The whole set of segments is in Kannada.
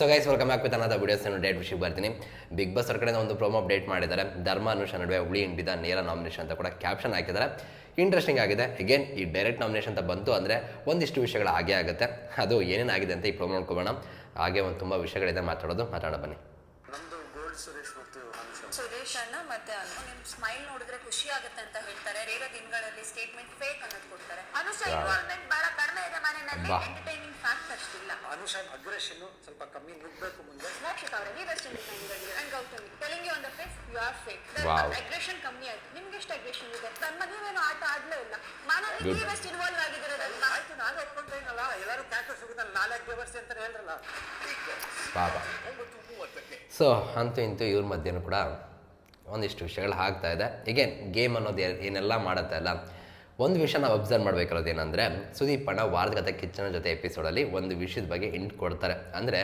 So guys welcome back with ಅನ್ನೋದ ವಿಡಿಯೋಸ್ ಡೇಟ್ ವಿಷಯಕ್ಕೆ ಬರ್ತೀನಿ ಬಿಗ್ ಬಾಸ್ ಅವ್ರ ಕಡೆಯಿಂದ ಒಂದು ಪ್ರೋಮೋ ಅಪ್ಡೇಟ್ ಮಾಡಿದ್ದಾರೆ. ಧರ್ಮ ಅನುಷ ನಡುವೆ ಹುಳಿ ಹಿಂಡಿದ ನೇರ ನಾಮಿನೇಷನ್ ಅಂತ ಕೂಡ ಕ್ಯಾಪ್ಷನ್ ಹಾಕಿದ್ದಾರೆ. ಇಂಟ್ರೆಸ್ಟಿಂಗ್ ಆಗಿದೆ. ಅಗೇನ್ ಈ ಡೈರೆಕ್ಟ್ ನಾಮಿನೇಷನ್ ಅಂತ ಬಂತು ಅಂದರೆ ಒಂದಿಷ್ಟು ವಿಷಯಗಳು ಹಾಗೆ ಆಗುತ್ತೆ. ಅದು ಏನೇನಾಗಿದೆ ಅಂತ ಈ ಪ್ರೋಮೋ ನೋಡ್ಕೊಬೋಣ. ಹಾಗೆ ಒಂದು ತುಂಬ ವಿಷಯಗಳಿದೆ ಮಾತಾಡೋದು. ಮಾತಾಡೋ ಬನ್ನಿ. ಸುರೇಶ್ ಮತ್ತು ಅನುಷ. ಸುರೇಶ್ ಅಣ್ಣ ಮತ್ತೆ ಅನು. ನಿಮ್ ಸ್ಮೈಲ್ ನೋಡಿದ್ರೆ ಖುಷಿ ಆಗುತ್ತೆ ಅಂತ ಹೇಳ್ತಾರೆ. ರೇರ ದಿನಗಳಲ್ಲಿ ಸ್ಟೇಟ್ಮೆಂಟ್ ಫೇಕ್ ಅನ್ನೋದು ಕೊಡ್ತಾರೆ. ಅನುಷ ಇನ್ವಾಲ್ವ್ಮೆಂಟ್ ಬಹಳ ಕಡಿಮೆ ಇದೆ ಮನೆಯಲ್ಲಿ. ಎಂಟರ್ಟೈನಿಂಗ್ ಫ್ಯಾಕ್ಟ್ ಅಷ್ಟಿಲ್ಲ ಅನುಷ ಅಗ್ರೆಷನ್ ಸ್ವಲ್ಪ ಕಮ್ಮಿ ನುಗ್ಬೇಕು ಮುಂದೆ. ಮೋಕ್ಷಿತ್ ಅವರೇ ನೀವು ಎಷ್ಟು ಡಿಸೈನ್ಗಳಿದೆ and Gowthami. Telling you on the face you are fake. Aggression ಕಮ್ಮಿ ಆಯ್ತು. ನಿಮ್ಗೆ ಎಷ್ಟು ಅಗ್ರೆಷನ್ ಇದೆ? ನನ್ನ ನೀವೇನು ಆಟ ಆಡ್ಲೇ ಇಲ್ಲ. ಮಾನವ. ನೀವೆಷ್ಟು ಇನ್ವಾಲ್ವ್ ಆಗಿದ್ದೀರೋದನ್ನ ಆಯ್ತು ನಾನು ಒಪ್ಕೊಂಡ್ರೆ ಎಲ್ಲರೂ ಕ್ಯಾಟರ್ ಹೋಗಿದ್ದಲ್ಲಿ ನಾಲ್ಕು ಬೇವರ್ಸ್ ಅಂತ ಹೇಳಿದ್ರಲ್ಲ ಪಾಪ. ಸೊ ಅಂತೂ ಇಂತೂ ಇವ್ರ ಮಧ್ಯೆನೂ ಕೂಡ ಒಂದಿಷ್ಟು ವಿಷಯಗಳು ಆಗ್ತಾ ಇದೆ. ಈಗೇನು ಗೇಮ್ ಅನ್ನೋದು ಏನೆಲ್ಲ ಮಾಡುತ್ತೆ ಅಲ್ಲ? ಒಂದು ವಿಷಯ ನಾವು ಅಬ್ಸರ್ವ್ ಮಾಡಬೇಕಿರೋದು ಏನಂದರೆ, ಸುದೀಪ್ ಅಣ್ಣ ವಾರದ ಕತೆ ಕಿಚ್ಚನ ಜೊತೆ ಎಪಿಸೋಡಲ್ಲಿ ಒಂದು ವಿಷಯದ ಬಗ್ಗೆ ಇಂಟ್ ಕೊಡ್ತಾರೆ. ಅಂದರೆ,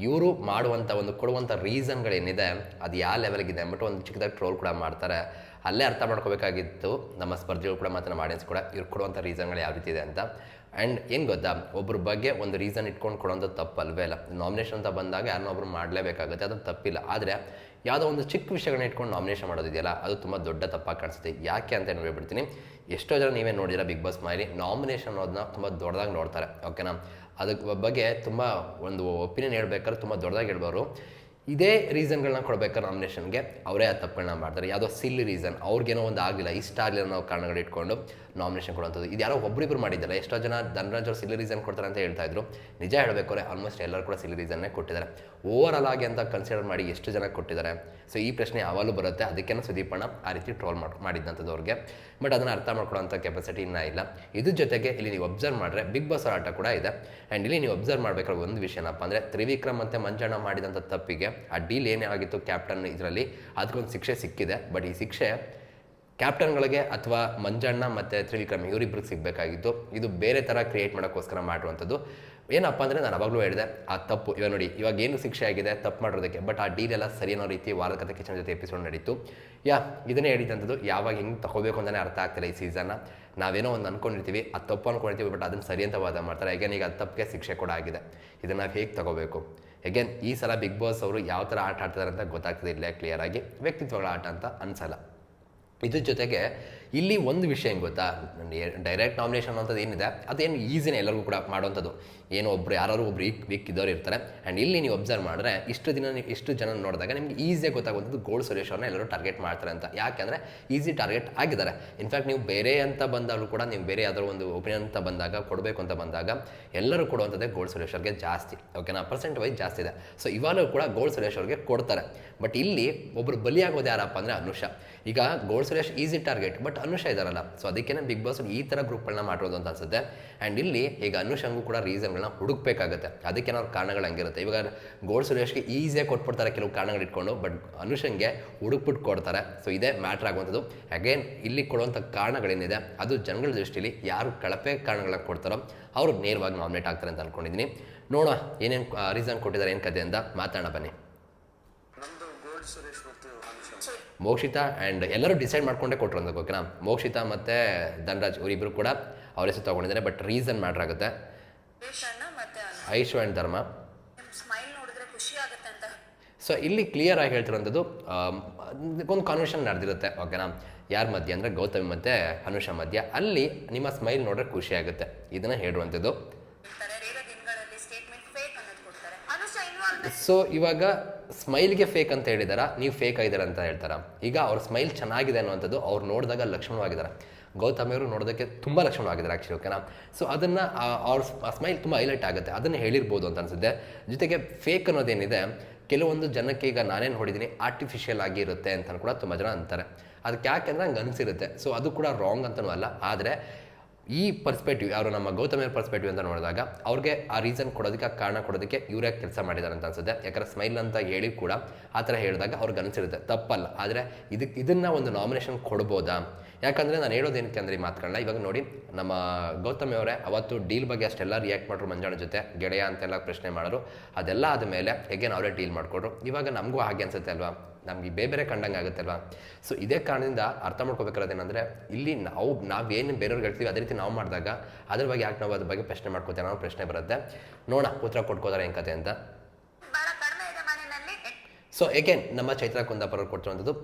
ಇವರು ಮಾಡುವಂಥ ಒಂದು ಕೊಡುವಂಥ ರೀಸನ್ಗಳೇನಿದೆ ಅದು ಯಾವ ಲೆವೆಲ್ಗಿದೆ ಅಂದ್ಬಿಟ್ಟು ಒಂದು ಚಿಕ್ಕದಾಗಿ ಟ್ರೋಲ್ ಕೂಡ ಮಾಡ್ತಾರೆ. ಅಲ್ಲೇ ಅರ್ಥ ಮಾಡ್ಕೋಬೇಕಾಗಿತ್ತು. ನಮ್ಮ ಸ್ಪರ್ಧಿಗಳು ಕೂಡ ಮತ್ತು ನಮ್ಮ ಆಡಿಯನ್ಸ್ ಕೂಡ ಇವ್ರು ಕೊಡುವಂಥ ರೀಸನ್ಗಳು ಯಾವ ರೀತಿ ಇದೆ ಅಂತ. ಆ್ಯಂಡ್ ಏನು ಗೊತ್ತಾ ಒಬ್ಬರ ಬಗ್ಗೆ ಒಂದು ರೀಸನ್ ಇಟ್ಕೊಂಡು ಕೊಡೋಂಥ ತಪ್ಪಲ್ವೇ ಇಲ್ಲ ನಾಮಿನೇಷನ್ ಅಂತ ಬಂದಾಗ ಯಾರನ್ನೋ ಒಬ್ರು ಮಾಡಲೇಬೇಕಾಗುತ್ತೆ ಅದು ತಪ್ಪಿಲ್ಲ. ಆದರೆ ಯಾವುದೋ ಒಂದು ಚಿಕ್ಕ ವಿಷಯಗಳನ್ನ ಇಟ್ಕೊಂಡು ನಾಮಿನೇಷನ್ ಮಾಡೋದಿದೆಯಲ್ಲ, ಅದು ತುಂಬ ದೊಡ್ಡ ತಪ್ಪಾಗಿ ಕಾಣಿಸುತ್ತೆ. ಯಾಕೆ ಅಂತ ಏನು ಹೇಳ್ಬಿಡ್ತೀನಿ ಎಷ್ಟೋ ಜನ ನೀವೇ ನೋಡಿರ ಬಿಗ್ ಬಾಸ್ ಮಾಡಿ ನಾಮಿನೇಷನ್ ಅನ್ನೋದನ್ನ ತುಂಬ ದೊಡ್ಡದಾಗಿ ನೋಡ್ತಾರೆ ಓಕೆನಾ ಅದಕ್ಕೆ ಬಗ್ಗೆ ತುಂಬ ಒಂದು ಒಪಿನಿಯನ್ ಹೇಳ್ಬೇಕಾದ್ರೆ ತುಂಬ ದೊಡ್ಡದಾಗಿ ಹೇಳ್ಬಾರು ಇದೇ ರೀಸನ್ಗಳನ್ನ ಕೊಡಬೇಕು ನಾಮಿನೇಷನ್ಗೆ ಅವರೇ ಆ ತಪ್ಪುಗಳನ್ನ ಮಾಡ್ತಾರೆ. ಯಾವುದೋ ಸಿಲ್ಲಿ ರೀಸನ್ ಅವ್ರಿಗೇನೋ ಒಂದು ಆಗಲಿಲ್ಲ ಇಷ್ಟ ಆಗಲಿಲ್ಲ ಅನ್ನೋ ಕಾರಣಗಳು ಇಟ್ಕೊಂಡು ನಾಮಿನೇಷನ್ ಕೊಡುವಂಥದ್ದು. ಇದು ಯಾರೋ ಒಬ್ಬರಿಬ್ಬರು ಮಾಡಿದ್ದಾರೆ. ಎಷ್ಟೋ ಜನ ಧನರಾಜ್ ಅವ್ರು ಸಿಲ್ಲಿ ರೀಸನ್ ಕೊಡ್ತಾರೆ ಅಂತ ಹೇಳ್ತಾ ಇದ್ರು. ನಿಜ ಹೇಳಬೇಕಾದ್ರೆ ಆಲ್ಮೋಸ್ಟ್ ಎಲ್ಲರೂ ಕೂಡ ಸಿಲ್ಲಿ ರೀಸನ್ನೇ ಕೊಟ್ಟಿದ್ದಾರೆ. ಓವರ್ ಆಲ್ ಆಗಿ ಅಂತ ಕನ್ಸಿಡರ್ ಮಾಡಿ ಎಷ್ಟು ಜನ ಕೊಟ್ಟಿದ್ದಾರೆ? ಸೊ ಈ ಪ್ರಶ್ನೆ ಯಾವಾಗಲೂ ಬರುತ್ತೆ. ಅದಕ್ಕೇನೋ ಸುದೀಪಣ್ಣ ಆ ರೀತಿ ಟ್ರೋಲ್ ಮಾಡಿ, ಮಾಡಿದ್ದಂಥದ್ದು ಅವ್ರಿಗೆ. ಬಟ್ ಅದನ್ನು ಅರ್ಥ ಮಾಡ್ಕೊಳ್ಳೋಂಥ ಕೆಪಾಸಿಟಿ ಇನ್ನೂ ಇಲ್ಲ. ಇದ್ರ ಜೊತೆಗೆ ಇಲ್ಲಿ ನೀವು ಅಬ್ಸರ್ವ್ ಮಾಡಿದ್ರೆ ಬಿಗ್ ಬಾಸ್ ಆಟ ಕೂಡ ಇದೆ. ಆ್ಯಂಡ್ ಇಲ್ಲಿ ನೀವು ಅಬ್ಸರ್ವ್ ಮಾಡಬೇಕಾದ್ರೆ ಒಂದು ವಿಷಯ ಏನಪ್ಪ ಅಂದರೆ ತ್ರಿವಿಕ್ರಮ್ ಮತ್ತು ಮಂಜಣ್ಣ ಮಾಡಿದಂಥ ತಪ್ಪಿಗೆ ಆ ಡೀಲ್ ಏನೇ ಆಗಿತ್ತು ಕ್ಯಾಪ್ಟನ್ ಇದರಲ್ಲಿ ಅದಕ್ಕೊಂದು ಶಿಕ್ಷೆ ಸಿಕ್ಕಿದೆ. ಬಟ್ ಈ ಶಿಕ್ಷೆ ಕ್ಯಾಪ್ಟನ್ಗಳಿಗೆ ಅಥವಾ ಮಂಜಣ್ಣ ಮತ್ತು ತ್ರಿವಿಕ್ರಮ್ ಇವರಿಬ್ಬರಿಗೆ ಸಿಗಬೇಕಾಗಿತ್ತು. ಇದು ಬೇರೆ ಥರ ಕ್ರಿಯೇಟ್ ಮಾಡೋಕ್ಕೋಸ್ಕರ ಮಾಡಿರುವಂಥದ್ದು. ಏನಪ್ಪ ಅಂದರೆ ನಾನು ಅವಾಗಲೂ ಹೇಳಿದೆ, ಆ ತಪ್ಪು, ಇವಾಗ ನೋಡಿ, ಇವಾಗ ಏನು ಶಿಕ್ಷೆ ಆಗಿದೆ, ತಪ್ಪು ಮಾಡೋದಕ್ಕೆ ಬಟ್ ಆ ಡೀಲ್ ಎಲ್ಲ ಸರಿ ಅನ್ನೋ ರೀತಿ ವಾರದ ಕಥೆ ಕಿಚನ್ ಜೊತೆ ಎಪಿಸೋಡ್ ನಡೀತು. ಯಾ, ಇದನ್ನೇ ಹೇಳಿದಂಥದ್ದು, ಯಾವಾಗ ಹಿಂಗೆ ತಗೋಬೇಕು ಅಂತಲೇ ಅರ್ಥ ಆಗ್ತಿಲ್ಲ ಈ ಸೀಸನ್ನ. ನಾವೇನೋ ಒಂದು ಅನ್ಕೊಂಡಿರ್ತೀವಿ, ಆ ತಪ್ಪು ಅನ್ಕೊಂಡಿರ್ತೀವಿ, ಬಟ್ ಅದನ್ನು ಸರಿ ಅಂತ ವಾದ ಮಾಡ್ತಾರೆ. ಈಗ ಅದು ತಪ್ಪಿಗೆ ಶಿಕ್ಷೆ ಕೂಡ ಆಗಿದೆ. ಇದನ್ನು ಹೇಗೆ ತಗೋಬೇಕು? ಹೇಗೇನ್ ಈ ಸಲ ಬಿಗ್ ಬಾಸ್ ಅವರು ಯಾವ ಥರ ಆಟ ಆಡ್ತಾರೆ ಅಂತ ಗೊತ್ತಾಗ್ತಿಲ್ಲ ಕ್ಲಿಯರ್ ಆಗಿ ವ್ಯಕ್ತಿತ್ವಗಳ ಆಟ ಅಂತ ಅನ್ಸಲ್ಲ. ಇದ್ರ ಜೊತೆಗೆ ಇಲ್ಲಿ ಒಂದು ವಿಷಯ ಏನು ಗೊತ್ತಾ? ಡೈರೆಕ್ಟ್ ನಾಮಿನೇಷನ್ ಅನ್ನೋಂಥದ್ದು ಏನಿದೆ, ಅದೇನು ಈಸಿನೇ ಎಲ್ಲರಿಗೂ ಕೂಡ ಮಾಡುವಂಥದ್ದು. ಏನು ಒಬ್ರು ಯಾರು ಒಬ್ರು ವೀಕ್ ವೀಕ್ ಇದ್ದವ್ರು ಇರ್ತಾರೆ. ಆ್ಯಂಡ್ ಇಲ್ಲಿ ನೀವು ಅಬ್ಸರ್ವ್ ಮಾಡಿದ್ರೆ ಇಷ್ಟು ದಿನ ಇಷ್ಟು ಜನ ನೋಡಿದಾಗ ನಿಮ್ಗೆ ಈಸಿಯಾಗಿ ಗೊತ್ತಾಗುವಂಥದ್ದು ಗೋಲ್ಡ್ ಸೊಲ್ಯೂಷನ್ನ ಎಲ್ಲರೂ ಟಾರ್ಗೆಟ್ ಮಾಡ್ತಾರೆ ಅಂತ. ಯಾಕೆಂದರೆ ಈಸಿ ಟಾರ್ಗೆಟ್ ಆಗಿದ್ದಾರೆ. ಇನ್ಫ್ಯಾಕ್ಟ್ ನೀವು ಬೇರೆ ಅಂತ ಬಂದಾಗಲೂ ಕೂಡ, ನೀವು ಬೇರೆ ಯಾವ್ದಾದ್ರು ಒಂದು ಒಪಿನಿಯನ್ ಅಂತ ಬಂದಾಗ, ಕೊಡಬೇಕು ಅಂತ ಬಂದಾಗ ಎಲ್ಲರೂ ಕೊಡುವಂಥದ್ದೇ ಗೋಲ್ಡ್ ಸೊಲ್ಯೂಷನ್ಗೆ ಜಾಸ್ತಿ ಓಕೆನಾ ಪರ್ಸೆಂಟ್ ವೈಸ್ ಜಾಸ್ತಿ ಇದೆ. ಸೊ ಇವಾಗಲೂ ಕೂಡ ಗೋಲ್ಡ್ ಅವ್ರಿಗೆ ಕೊಡ್ತಾರೆ. ಬಟ್ ಇಲ್ಲಿ ಒಬ್ಬರು ಬಲಿಯಾಗೋದು ಯಾರಪ್ಪ ಅಂದರೆ ಅನುಷ. ಈಗ gold Suresh easy target but Anusha ಇದಾರಲ್ಲ. ಸೊ ಅದಕ್ಕೇನೆ ಬಿಗ್ ಬಾಸ್ ಈ ಥರ ಗ್ರೂಪ್ಗಳನ್ನ ಮಾಡಿರೋದು ಅಂತ ಅನ್ಸುತ್ತೆ. ಆ್ಯಂಡ್ ಇಲ್ಲಿ ಈಗ ಅನುಷಂಗೂ ಕೂಡ ರೀಸನ್ಗಳನ್ನ ಹುಡುಕ್ಬೇಕಾಗುತ್ತೆ. ಅದಕ್ಕೆ ಅವ್ರ ಕಾರಣಗಳು ಹಂಗಿರುತ್ತೆ. ಇವಾಗ ಗೋಲ್ಡ್ ಸುರೇಶ್ಗೆ ಈಸಿಯಾಗಿ ಕೊಟ್ಬಿಡ್ತಾರೆ ಕೆಲವು ಕಾರಣಗಳು ಇಟ್ಕೊಂಡು ಬಟ್ ಅನುಷಂಗೆ ಹುಡುಕ್ಬಿಟ್ಟು ಕೊಡ್ತಾರೆ. ಸೊ ಇದೇ ಮ್ಯಾಟ್ರ್ ಆಗುವಂಥದ್ದು. ಅಗೇನ್ ಇಲ್ಲಿ ಕೊಡುವಂಥ ಕಾರಣಗಳೇನಿದೆ, ಅದು ಜನಗಳ ದೃಷ್ಟಿಯಲ್ಲಿ ಯಾರು ಕಳಪೆ ಕಾರಣಗಳನ್ನ ಕೊಡ್ತಾರೋ, ಅವರು ನೇರವಾಗಿ ನಾಮಿನೇಟ್ ಆಗ್ತಾರೆ ಅಂತ ಅನ್ಕೊಂಡಿದ್ದೀನಿ ನೋಡೋಣ ಏನೇನು ರೀಸನ್ ಕೊಟ್ಟಿದ್ದಾರೆ ಏನು ಕತೆ ಅಂತ ಮಾತಾಡೋಣ ಬನ್ನಿ. ಮೋಕ್ಷಿತಾ ಆ್ಯಂಡ್ ಎಲ್ಲರೂ ಡಿಸೈಡ್ ಮಾಡ್ಕೊಂಡೇ ಕೊಟ್ಟರು ಅಂತ ಓಕೆನಾ ಮೋಕ್ಷಿತಾ ಮತ್ತು ಧನರಾಜ್ ಅವರಿಬ್ಬರು ಕೂಡ ಅವ್ರ ಹೆಸರು ತೊಗೊಂಡಿದ್ದಾರೆ ಬಟ್ ರೀಸನ್ ಮ್ಯಾಟ್ರ್ ಆಗುತ್ತೆ. ಐಶ್ವ ಐಶು ಆ್ಯಂಡ್ ಧರ್ಮ ಸೊ ಇಲ್ಲಿ ಕ್ಲಿಯರ್ ಆಗಿ ಹೇಳ್ತಿರೋಂಥದ್ದು ಒಂದು ಕಾನ್ವರ್ಷನ್ ನಡೆದಿರುತ್ತೆ ಓಕೆನಾ ಯಾರ ಮಧ್ಯೆ ಅಂದರೆ ಗೌತಮಿ ಮತ್ತು ಅನುಷ ಮಧ್ಯ. ಅಲ್ಲಿ ನಿಮ್ಮ ಸ್ಮೈಲ್ ನೋಡ್ರೆ ಖುಷಿ ಆಗುತ್ತೆ. ಇದನ್ನು ಹೇಳುವಂಥದ್ದು ಹೇಳ್ತಾರೆ ರೇರ ದಿನಗಳಲ್ಲಿ ಸ್ಟೇಟ್ಮೆಂಟ್ ಫೇಕ್ ಅನ್ನೋದು ಕೊಡ್ತಾರೆ ಅನುಷ ಇನ್ವಾಲ್ವ್ಮೆಂಟ್ ಸೊ ಇವಾಗ ಸ್ಮೈಲ್ಗೆ ಫೇಕ್ ಅಂತ ಹೇಳಿದಾರ? ನೀವು ಫೇಕ್ ಆಗಿದ್ದಾರೆ ಅಂತ ಹೇಳ್ತಾರ? ಈಗ ಅವ್ರ ಸ್ಮೈಲ್ ಚೆನ್ನಾಗಿದೆ ಅನ್ನುವಂಥದ್ದು ಅವ್ರು ನೋಡಿದಾಗ ಲಕ್ಷಣವಾಗಿದ್ದಾರೆ ಗೌತಮಿಯವರು ನೋಡೋದಕ್ಕೆ ತುಂಬ ಲಕ್ಷಣವಾಗಿದ್ದಾರೆ ಆ್ಯಕ್ಚುಲಿ ಓಕೆನಾ ಸೊ ಅದನ್ನು ಅವ್ರ ಸ್ಮೈಲ್ ತುಂಬ ಹೈಲೈಟ್ ಆಗುತ್ತೆ. ಅದನ್ನು ಹೇಳಿರ್ಬೋದು ಅಂತ ಅನ್ಸುತ್ತೆ. ಜೊತೆಗೆ ಫೇಕ್ ಅನ್ನೋದೇನಿದೆ ಕೆಲವೊಂದು ಜನಕ್ಕೆ ಈಗ ನಾನೇನು ನೋಡಿದ್ದೀನಿ ಆರ್ಟಿಫಿಷಿಯಲ್ ಆಗಿ ಇರುತ್ತೆ ಅಂತ ಕೂಡ ತುಂಬ ಜನ ಅಂತಾರೆ. ಅದಕ್ಕೆ ಯಾಕೆಂದ್ರೆ ಹಂಗೆ ಅನಿಸಿರುತ್ತೆ. ಸೊ ಅದು ಕೂಡ ರಾಂಗ್ ಅಂತಲೂ ಅಲ್ಲ. ಆದರೆ ಈ ಪರ್ಸ್ಪೆಕ್ಟಿವ್ ಅವರು ನಮ್ಮ ಗೌತಮಿಯವ್ರ ಪರ್ಸ್ಪೆಕ್ಟಿವ್ ಅಂತ ನೋಡಿದಾಗ, ಅವ್ರಿಗೆ ಆ ರೀಸನ್ ಕೊಡೋದಕ್ಕೆ, ಆ ಕಾರಣ ಕೊಡೋದಕ್ಕೆ ಇವರೇ ಕೆಲಸ ಮಾಡಿದ್ದಾರೆ ಅಂತ ಅನ್ಸುತ್ತೆ. ಯಾಕಂದ್ರೆ ಸ್ಮೈಲ್ ಅಂತ ಹೇಳಿ ಕೂಡ ಆ ಥರ ಹೇಳಿದಾಗ ಅವ್ರಿಗೆ ಅನಿಸಿರುತ್ತೆ. ತಪ್ಪಲ್ಲ. ಆದರೆ ಇದಕ್ಕೆ ಇದನ್ನು ಒಂದು ನಾಮಿನೇಷನ್ ಕೊಡ್ಬೋದಾ? ಯಾಕಂದರೆ ನಾನು ಹೇಳೋದೇನಕ್ಕೆ ಅಂದರೆ ಈ ಮಾತುಗಳನ್ನ ಇವಾಗ ನೋಡಿ, ನಮ್ಮ ಗೌತಮಿ ಅವರೇ ಅವತ್ತು ಡೀಲ್ ಬಗ್ಗೆ ಅಷ್ಟೆಲ್ಲ ರಿಯಾಕ್ಟ್ ಮಾಡ್ರು ಮಂಜಾಣ ಜೊತೆ, ಗೆಳೆಯ ಅಂತೆಲ್ಲ ಪ್ರಶ್ನೆ ಮಾಡೋರು. ಅದೆಲ್ಲ ಆದಮೇಲೆ ಹೇಗೆ ಅವರೇ ಡೀಲ್ ಮಾಡಿಕೊಡ್ರು ಇವಾಗ ನಮಗೂ ಹಾಗೆ ಅನ್ಸುತ್ತೆ ಅಲ್ವಾ? ನಮ್ಗೆ ಬೇರೆ ಬೇರೆ ಕಂಡಂಗೆ ಆಗುತ್ತಲ್ವಾ? ಸೊ ಇದೇ ಕಾರಣದಿಂದ ಅರ್ಥ ಮಾಡ್ಕೋಬೇಕಾದ್ರೆ ಇಲ್ಲಿ ನಾವು ನಾವೇನು ಬೇರೆಯವ್ರಿಗೆ ಹೇಳ್ತೀವಿ ಅದೇ ರೀತಿ ನಾವು ಮಾಡಿದಾಗ ಅದ್ರ ಬಗ್ಗೆ ಯಾಕೆ ನಾವು ಅದ್ರ ಬಗ್ಗೆ ಪ್ರಶ್ನೆ ಮಾಡ್ಕೋತೇವೆ ನಾವು ಪ್ರಶ್ನೆ ಬರುತ್ತೆ. ನೋಡೋಣ ಉತ್ತರ ಕೊಟ್ಕೋತಾರೆ ಏನು ಕತೆ ಅಂತ. ಸೊ ಏಕೆ ನಮ್ಮ ಚೈತ್ರ ಕುಂದಾಪುರ ಕೊಟ್ಟಿರುವಂಥದ್ದು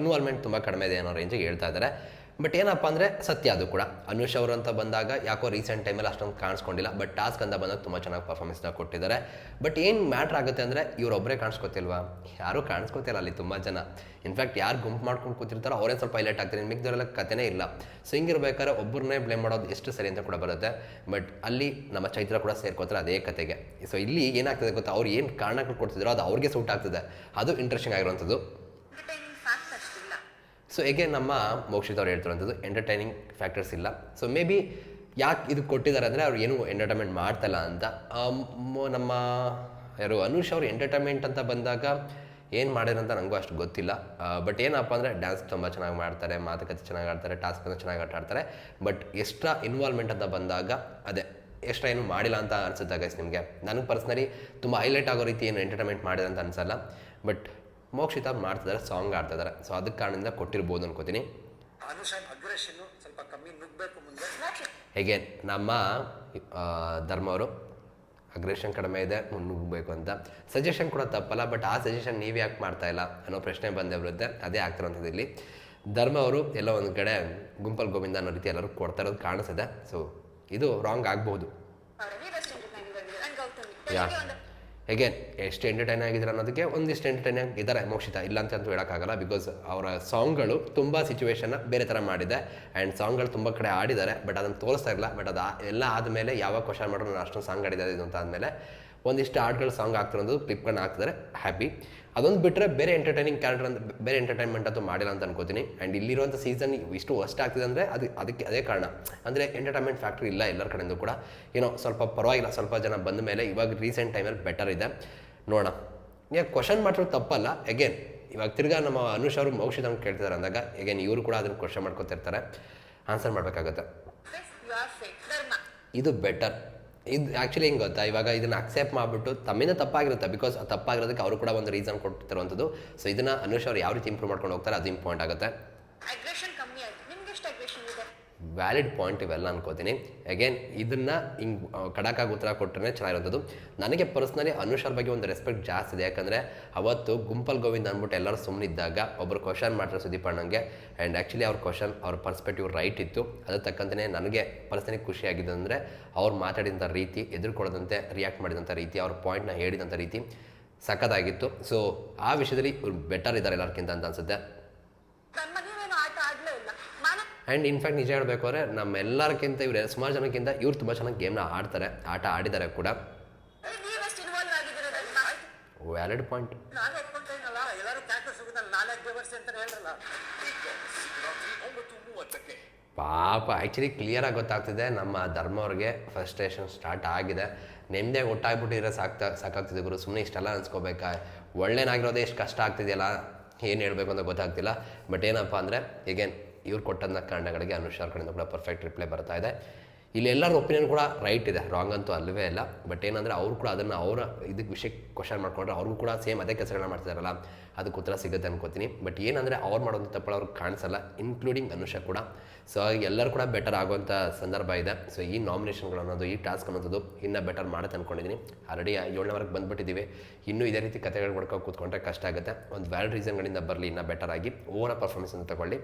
ಇನ್ವಾಲ್ವ್ಮೆಂಟ್ ತುಂಬ ಕಡಿಮೆ ಇದೆ ಅನ್ನೋ ರೇಂಜಿಗೆ ಹೇಳ್ತಾ ಇದ್ದಾರೆ. ಬಟ್ ಏನಪ್ಪ ಅಂದರೆ ಸತ್ಯ ಅದು ಕೂಡ. ಅನುಷ್ ಅವರು ಅಂತ ಬಂದಾಗ ಯಾಕೋ ರೀಸೆಂಟ್ ಟೈಮಲ್ಲಿ ಅಷ್ಟೊಂದು ಕಾಣಿಸ್ಕೊಂಡಿಲ್ಲ ಬಟ್ ಟಾಸ್ಕ್ ಅಂತ ಬಂದಾಗ ತುಂಬ ಚೆನ್ನಾಗಿ ಪರ್ಫಾರ್ಮೆನ್ಸ್ನ ಕೊಟ್ಟಿದ್ದಾರೆ. ಬಟ್ ಏನು ಮ್ಯಾಟ್ರ್ ಆಗುತ್ತೆ ಅಂದರೆ ಇವರೊಬ್ಬರೇ ಕಾಣಿಸ್ಕೊತಿಲ್ವಾ? ಯಾರೂ ಕಾಣಿಸ್ಕೊತಿಲ್ಲ ಅಲ್ಲಿ ತುಂಬ ಜನ. ಇನ್ಫ್ಯಾಕ್ಟ್ ಯಾರು ಗುಂಪು ಮಾಡ್ಕೊಂಡು ಕೂತಿರ್ತಾರೋ ಅವರೇ ಸ್ವಲ್ಪ ಹೈಲೈಟ್ ಆಗ್ತಾರೆ. ಮಿಕ್ದವರೆಲ್ಲ ಕಥೆನೇ ಇಲ್ಲ. ಸೊ ಹಿಂಗಿರ್ಬೇಕಾದ್ರೆ ಒಬ್ಬರನ್ನೇ ಬ್ಲೇಮ್ ಮಾಡೋದು ಎಷ್ಟು ಸರಿ ಅಂತ ಕೂಡ ಬರುತ್ತೆ. ಬಟ್ ಅಲ್ಲಿ ನಮ್ಮ ಚೈತ್ರ ಕೂಡ ಸೇರ್ಕೋತಾರೆ ಅದೇ ಕತೆಗೆ. ಸೊ ಇಲ್ಲಿ ಏನಾಗ್ತದೆ ಗೊತ್ತಾ? ಅವ್ರು ಏನು ಕಾರಣಗಳು ಕೊಡ್ತಿದ್ರೋ ಅದು ಅವ್ರಿಗೆ ಸೂಟ್ ಆಗ್ತದೆ. ಅದು ಇಂಟ್ರೆಸ್ಟಿಂಗ್ ಆಗಿರುವಂಥದ್ದು. ಸೊ ಹೇಗೆ ನಮ್ಮ ಮೋಕ್ಷಿತ್ ಅವ್ರು ಹೇಳ್ತಿರೋಂಥದ್ದು ಎಂಟರ್ಟೈನಿಂಗ್ ಫ್ಯಾಕ್ಟರ್ಸ್ ಇಲ್ಲ. ಸೊ ಮೇ ಬಿ ಯಾಕೆ ಇದು ಕೊಟ್ಟಿದ್ದಾರೆ ಅಂದರೆ ಅವ್ರು ಏನೂ ಎಂಟರ್ಟೈನ್ಮೆಂಟ್ ಮಾಡ್ತಲ್ಲ ಅಂತ. ನಮ್ಮ ಯಾರು ಅನುಷ್ ಅವರು ಎಂಟರ್ಟೈನ್ಮೆಂಟ್ ಅಂತ ಬಂದಾಗ ಏನು ಮಾಡಿದ್ರು ಅಂತ ನನಗೂ ಅಷ್ಟು ಗೊತ್ತಿಲ್ಲ. ಬಟ್ ಏನಪ್ಪ ಅಂದರೆ ಡ್ಯಾನ್ಸ್ ತುಂಬ ಚೆನ್ನಾಗಿ ಮಾಡ್ತಾರೆ, ಮಾತುಕತೆ ಚೆನ್ನಾಗಿ ಆಡ್ತಾರೆ ಟಾಸ್ಕ್ ಟಾಸ್ಕನ್ನು ಚೆನ್ನಾಗಿ ಆಟ ಆಡ್ತಾರೆ. ಬಟ್ ಎಕ್ಸ್ಟ್ರಾ ಇನ್ವಾಲ್ವ್ಮೆಂಟ್ ಅಂತ ಬಂದಾಗ ಅದೇ ಎಕ್ಸ್ಟ್ರಾ ಏನು ಮಾಡಿಲ್ಲ ಅಂತ ಅನಿಸುತ್ತೆ ಗೈಸ್ ನಿಮಗೆ. ನನಗೆ ಪರ್ಸ್ನಲಿ ತುಂಬ ಹೈಲೈಟ್ ಆಗೋ ರೀತಿ ಏನು ಎಂಟರ್ಟೈನ್ಮೆಂಟ್ ಮಾಡಿದೆ ಅಂತ ಅನಿಸಲ್ಲ. ಬಟ್ ಮೋಕ್ಷಿತ ಮಾಡ್ತಿದ್ದಾರೆ ಸಾಂಗ್ ಆಡ್ತಿದ್ದಾರೆ ಸೊ ಅದಕ್ಕೆ ಕಾರಣದಿಂದ ಕೊಟ್ಟಿರ್ಬೋದು ಅನ್ಕೋತೀನಿ. ಅನುಷ ಅಗ್ರೆಷನ್ ಸ್ವಲ್ಪ ಕಮ್ಮಿ ನುಗ್ಬೇಕು ಮುಂದೆ. ಹೇಗೆ ನಮ್ಮ ಧರ್ಮವರು ಧರ್ಮ ಅವರು ಅಗ್ರೆಷನ್ ಕಡಿಮೆ ಇದೆ ಮುನ್ನುಗ್ಗಬೇಕು ಅಂತ. ಸಜೆಷನ್ ಕೂಡ ತಪ್ಪಲ್ಲ ಬಟ್ ಆ ಸಜೆಷನ್ ನೀವು ಯಾಕೆ ಮಾಡ್ತಾ ಇಲ್ಲ ಅನ್ನೋ ಪ್ರಶ್ನೆ ಬಂದೇ ಬರುತ್ತೆ. ಅದೇ ಆಗ್ತಿರೋಂಥದ್ದು ಇಲ್ಲಿ. ಧರ್ಮ ಅವರು ಎಲ್ಲ ಒಂದು ಕಡೆ ಗುಂಪಲ್ ಗೋವಿಂದ ಅನ್ನೋ ರೀತಿ ಎಲ್ಲರೂ ಕೊಡ್ತಾ ಇರೋದು ಕಾಣಿಸಿದೆ ಸೊ ಇದು ರಾಂಗ್ ಆಗ್ಬೋದು ಹೇಗೆ ಎಷ್ಟು ಎಂಟರ್ಟೈನ್ ಆಗಿದ್ದಾರೆ ಅನ್ನೋದಕ್ಕೆ ಒಂದಿಷ್ಟು ಎಂಟರ್ಟೈನ್ ಆಗಿದ್ದಾರೆ, ಮೋಕ್ಷಿತ. ಇಲ್ಲ ಅಂತ ಅಂತೂ ಹೇಳೋಕ್ಕಾಗಲ್ಲ ಬಿಕಾಸ್ ಅವರ ಸಾಂಗ್ಗಳು ತುಂಬ ಸಿಚುವೇಶನ್ನ ಬೇರೆ ಥರ ಮಾಡಿದೆ. ಆ್ಯಂಡ್ ಸಾಂಗ್ಗಳು ತುಂಬ ಕಡೆ ಆಡಿದ್ದಾರೆ ಬಟ್ ಅದನ್ನು ತೋರಿಸ್ತಾ ಇಲ್ಲ ಬಟ್ ಅದು ಎಲ್ಲ ಆದಮೇಲೆ ಯಾವಾಗ ಕ್ವಶನ್ ಮಾಡೋರು ನಾನು ಅಷ್ಟೊಂದು ಸಾಂಗ್ ಆಡಿದ್ದಾರೆ ಇದು ಅಂತ ಆದಮೇಲೆ. ಒಂದಿಷ್ಟು ಹಾಡ್ಗಳು ಸಾಂಗ್ ಹಾಕ್ತಿರೋದು ಕ್ಲಿಪ್ಗಳನ್ನ ಹಾಕ್ತಾರೆ ಹ್ಯಾಪಿ ಅದೊಂದು ಬಿಟ್ಟರೆ ಬೇರೆ ಎಂಟರ್ಟೈನಿಂಗ್ ಕ್ಯಾರೆಕ್ಟರ್ ಅಂತ ಬೇರೆ ಎಂಟರ್ಟೈನ್ಮೆಂಟ್ ಅಂತೂ ಮಾಡಿಲ್ಲ ಅಂತ ಅನ್ಕೋತೀನಿ. ಆ್ಯಂಡ್ ಇಲ್ಲಿರುವಂಥ ಸೀಸನ್ ಇಷ್ಟು ವರ್ಸ್ಟ್ ಆಗ್ತಿದೆ ಅಂದರೆ ಅದು ಅದಕ್ಕೆ ಅದೇ ಕಾರಣ. ಅಂದರೆ ಎಂಟರ್ಟೈನ್ಮೆಂಟ್ ಫ್ಯಾಕ್ಟ್ರಿ ಇಲ್ಲ ಎಲ್ಲರ ಕಡೆಯಿಂದ ಕೂಡ. ಏನೋ ಸ್ವಲ್ಪ ಪರವಾಗಿಲ್ಲ ಸ್ವಲ್ಪ ಜನ ಬಂದ ಮೇಲೆ ಇವಾಗ ರೀಸೆಂಟ್ ಟೈಮಲ್ಲಿ ಬೆಟರ್ ಇದೆ. ನೋಡೋಣ. ಈಗ ಕ್ವಶನ್ ಮಾಡಿರೋ ತಪ್ಪಲ್ಲ. ಎಗೇನ್ ಇವಾಗ ತಿರ್ಗಾ ನಮ್ಮ ಅನುಷ್ ಅವರು ಮೋಕ್ಷಿತ ಅಂತ ಕೇಳ್ತಿದ್ದಾರೆ ಅಂದಾಗ ಎಗೇನ್ ಇವರು ಕೂಡ ಅದನ್ನು ಕ್ವಶನ್ ಮಾಡ್ಕೊತಿರ್ತಾರೆ. ಆನ್ಸರ್ ಮಾಡಬೇಕಾಗತ್ತೆ. ಇದು ಬೆಟರ್ ಇದು ಆ್ಯಕ್ಚುಲಿ ಹೆಂಗೆ ಗೊತ್ತಾ? ಇವಾಗ ಇದನ್ನು ಅಕ್ಸೆಪ್ಟ್ ಮಾಡಿಬಿಟ್ಟು ತಮ್ಮಿಂದ ತಪ್ಪಾಗಿರುತ್ತೆ. ಬಿಕಾಸ್ ತಪ್ಪಾಗಿರೋದಕ್ಕೆ ಅವರು ಕೂಡ ಒಂದು ರೀಸನ್ ಕೊಟ್ಟಿರುವಂಥದ್ದು. ಸೊ ಇದನ್ನು ಅನುಷ್ ಅವ್ರು ಯಾವ ರೀತಿ ಇಂಪ್ರೂವ್ ಮಾಡ್ಕೊಂಡು ಹೋಗ್ತಾರೆ ಅದು ಇಂಪಾರ್ಟೆಂಟ್ ಆಗುತ್ತೆ ಅಗ್ರೆಷನ್ ಕಮ್ಮಿ ಆಯ್ತು ನಿಮ್ಗೆ ಎಷ್ಟು ಅಗ್ರೆಷನ್ ಇದೆ ವ್ಯಾಲಿಡ್ ಪಾಯಿಂಟ್ ಇವೆಲ್ಲ ಅನ್ಕೋತೀನಿ. ಅಗೇನ್ ಇದನ್ನು ಹಿಂಗೆ ಕಡಕಾಗಿ ಉತ್ತರ ಕೊಟ್ಟರೆ ಚೆನ್ನಾಗಿರೋದು ನನಗೆ ಪರ್ಸ್ನಲಿ ಅನುಷಾರ್ ಬಗ್ಗೆ ಒಂದು ರೆಸ್ಪೆಕ್ಟ್ ಜಾಸ್ತಿ ಇದೆ. ಯಾಕಂದರೆ ಅವತ್ತು ಗುಂಪಲ್ ಗೋವಿಂದ ಅಂದ್ಬಿಟ್ಟು ಎಲ್ಲರೂ ಸುಮ್ಮನಿದ್ದಾಗ ಒಬ್ಬರು ಕ್ವಶನ್ ಮಾಡ್ತಾರೆ ಸುದೀಪ್ ಅಣ್ಣಂಗೆ. ಆ್ಯಂಡ್ ಆ್ಯಕ್ಚುಲಿ ಅವ್ರ ಕ್ವಶನ್ ಅವ್ರ ಪರ್ಸ್ಪೆಕ್ಟಿವ್ ರೈಟ್ ಇತ್ತು. ಅದ್ರ ತಕ್ಕಂತೆ ನನಗೆ ಪರ್ಸನಲಿ ಖುಷಿಯಾಗಿದೆ ಅಂದರೆ ಅವ್ರು ಮಾತಾಡಿದಂಥ ರೀತಿ, ಎದುರುಕೊಳ್ಳದಂತೆ ರಿಯಾಕ್ಟ್ ಮಾಡಿದಂಥ ರೀತಿ, ಅವ್ರ ಪಾಯಿಂಟ್ನ ಹೇಳಿದಂಥ ರೀತಿ ಸಖತ್ತಾಗಿತ್ತು. ಸೊ ಆ ವಿಷಯದಲ್ಲಿ ಇವ್ರು ಬೆಟರ್ ಇದ್ದಾರೆ ಎಲ್ಲರಿಗಿಂತ ಅಂತ ಅನ್ಸುತ್ತೆ ಧರ್ಮ ನೀವೇನು ಆಟ ಆಡ್ಲೇ ಇಲ್ಲ ಮಾನ ಆ್ಯಂಡ್ ಇನ್ಫ್ಯಾಕ್ಟ್ ನಿಜ ಹೇಳಬೇಕು ಅಂದರೆ ನಮ್ಮೆಲ್ಲರಿಗಿಂತ ಇವರು ಸುಮಾರು ಜನಕ್ಕಿಂತ ಇವ್ರು ತುಂಬ ಚೆನ್ನಾಗಿ ಗೇಮ್ನ ಆಡ್ತಾರೆ, ಆಟ ಆಡಿದ್ದಾರೆ ಕೂಡ. ವ್ಯಾಲಿಡ್ ಪಾಯಿಂಟ್ ಪಾಪ ಆ್ಯಕ್ಚುಲಿ ಕ್ಲಿಯರಾಗಿ ಗೊತ್ತಾಗ್ತಿದೆ, ನಮ್ಮ ಧರ್ಮ ಅವ್ರಿಗೆ ಫ್ರಸ್ಟ್ರೇಷನ್ ಸ್ಟಾರ್ಟ್ ಆಗಿದೆ. ನೆಮ್ಮದಿ ಇರೋ ಸಾಕ್ತಾ, ಸಾಕಾಗ್ತಿದೆ ಗುರು. ಸುಮ್ಮನೆ ಇಷ್ಟೆಲ್ಲ ಅನ್ಸ್ಕೋಬೇಕಾ? ಒಳ್ಳೇನಾಗಿರೋದೇ ಎಷ್ಟು ಕಷ್ಟ ಆಗ್ತಿದೆಯಲ್ಲ? ಏನು ಹೇಳಬೇಕು ಅಂತ ಗೊತ್ತಾಗ್ತಿಲ್ಲ. ಬಟ್ ಏನಪ್ಪ ಅಂದರೆ ಈಗೇನು ಇವ್ರು ಕೊಟ್ಟಂಥ ಕಾರಣಗಳಿಗೆ ಅನುಷಾರ್ ಕಡೆಯಿಂದ ಕೂಡ ಪರ್ಫೆಕ್ಟ್ ರಿಪ್ಲೈ ಬರ್ತಾ ಇದೆ. ಇಲ್ಲಿ ಎಲ್ಲರ ಒಪಿನಿಯನ್ ಕೂಡ ರೈಟ್ ಇದೆ ರಾಂಗ್ ಅಂತೂ ಅಲ್ಲವೇ ಇಲ್ಲ. ಬಟ್ ಏನಂದರೆ ಅವರು ಕೂಡ ಅದನ್ನು ಅವರ ಇದಕ್ಕೆ ವಿಷಯಕ್ಕೆ ಕ್ವಶನ್ ಮಾಡಿಕೊಂಡ್ರೆ ಅವ್ರಿಗೂ ಕೂಡ ಸೇಮ್ ಅದೇ ಕೆಲಸಗಳನ್ನ ಮಾಡ್ತಿದಾರಲ್ಲ. ಅದಕ್ಕೆ ಉತ್ತರ ಸಿಗುತ್ತೆ ಅನ್ಕೋತೀನಿ. ಬಟ್ ಏನಂದರೆ ಅವ್ರು ಮಾಡೋದು ತಪ್ಪಳು ಅವ್ರಿಗೆ ಕಾಣಿಸಲ್ಲ ಇನ್ಕ್ಲೂಡಿಂಗ್ ಅನುಷಾ ಕೂಡ. ಸೊ ಎಲ್ಲರೂ ಕೂಡ ಬೆಟರ್ ಆಗುವಂಥ ಸಂದರ್ಭ ಇದೆ. ಸೊ ಈ ನಾಮಿನೇಷನ್ಗಳು ಅನ್ನೋದು, ಈ ಟಾಸ್ಕ್ ಅನ್ನೋದು ಇನ್ನೂ ಬೆಟರ್ ಮಾಡುತ್ತೆ ಅಂದ್ಕೊಂಡಿದ್ದೀನಿ ಆಲ್ರೆಡಿ ಏಳನೇವರೆಗೆ ಬಂದುಬಿಟ್ಟಿದ್ದೀವಿ ಇನ್ನೂ ಇದೇ ರೀತಿ ಕಥೆಗಳು ಮಾಡ್ಕೊಂಡು ಕೂತ್ಕೊಂಡ್ರೆ ಕಷ್ಟ ಆಗುತ್ತೆ. ಒಂದು ವ್ಯಾಲಿಡ್ ರೀಸನ್ಗಳಿಂದ ಬರಲಿ, ಇನ್ನೂ ಬೆಟರ್ ಆಗಿ. ಓವರ್ ಪರ್ಫಾರ್ಮೆನ್ಸ್ ಅಂತ ತಗೊಳ್ಳಿ.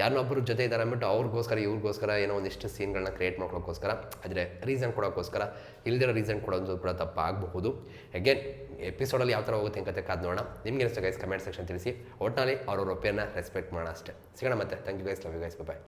ಯಾರನ್ನೊಬ್ಬರು ಜೊತೆ ಇದ್ದಾರೆ ಅಂದ್ಬಿಟ್ಟು ಅವ್ರಿಗೋಸ್ಕರ, ಇವ್ರಿಗೋಸ್ಕರ ಏನೋ ಒಂದಿಷ್ಟು ಸೀನ್ಗಳನ್ನ ಕ್ರಿಯೇಟ್ ಮಾಡ್ಕೊಳ್ಳೋಕ್ಕೋಸ್ಕರ, ಆದರೆ ರೀಸನ್ ಕೊಡೋಕ್ಕೋಸ್ಕರ, ಇಲ್ದಿರೋ ರೀಸನ್ ಕೊಡೋದು ಕೂಡ ತಪ್ಪಾಗಬಹುದು. ಅಗೇನ್ ಎಪಿಸೋಡಲ್ಲಿ ಯಾವ ಥರ ಹೋಗುತ್ತೆ ಅಂತ ಕಾದು ನೋಡೋಣ. ನಿಮ್ಗೆ ಅನಿಸ್ತು ಗೈಸ್ ಕಮೆಂಟ್ ಸೆಕ್ಷನ್ ತಿಳಿಸಿ. ಒಟ್ಟಿನಲ್ಲಿ ಅವರವ್ರ ಒಪಿಯನ್ನ ರೆಸ್ಪೆಕ್ಟ್ ಮಾಡೋಣ ಅಷ್ಟೇ. ಸಿಗೋಣ ಮತ್ತೆ. Thank you guys love you guys bye